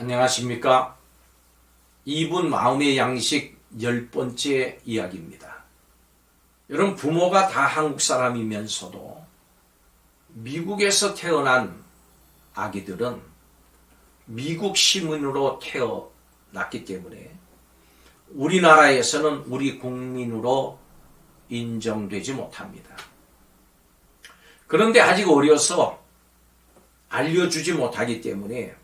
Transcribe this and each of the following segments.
안녕하십니까? 이분 마음의 양식 열 번째 이야기입니다. 여러분, 부모가 다 한국 사람이면서도 미국에서 태어난 아기들은 미국 시민으로 태어났기 때문에 우리나라에서는 우리 국민으로 인정되지 못합니다. 그런데 아직 어려서 알려주지 못하기 때문에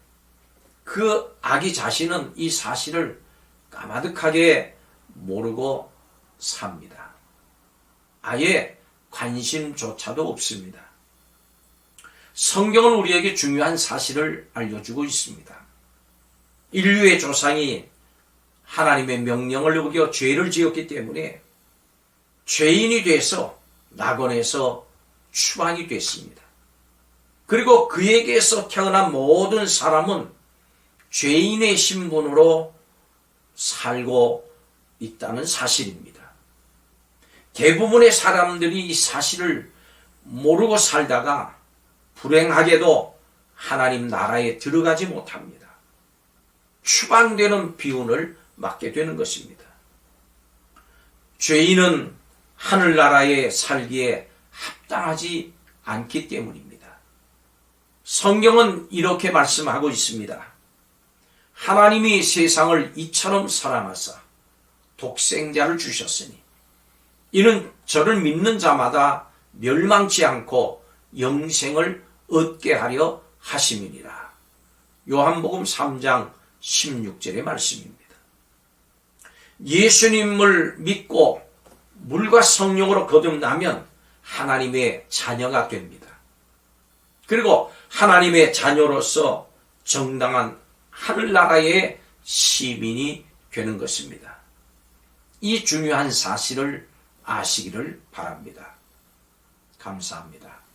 그 아기 자신은 이 사실을 까마득하게 모르고 삽니다. 아예 관심조차도 없습니다. 성경은 우리에게 중요한 사실을 알려주고 있습니다. 인류의 조상이 하나님의 명령을 어겨 죄를 지었기 때문에 죄인이 돼서 낙원에서 추방이 됐습니다. 그리고 그에게서 태어난 모든 사람은 죄인의 신분으로 살고 있다는 사실입니다. 대부분의 사람들이 이 사실을 모르고 살다가 불행하게도 하나님 나라에 들어가지 못합니다. 추방되는 비운을 맞게 되는 것입니다. 죄인은 하늘나라에 살기에 합당하지 않기 때문입니다. 성경은 이렇게 말씀하고 있습니다. 하나님이 세상을 이처럼 사랑하사 독생자를 주셨으니 이는 저를 믿는 자마다 멸망치 않고 영생을 얻게 하려 하심이니라. 요한복음 3장 16절의 말씀입니다. 예수님을 믿고 물과 성령으로 거듭나면 하나님의 자녀가 됩니다. 그리고 하나님의 자녀로서 정당한 하늘나라의 시민이 되는 것입니다. 이 중요한 사실을 아시기를 바랍니다. 감사합니다.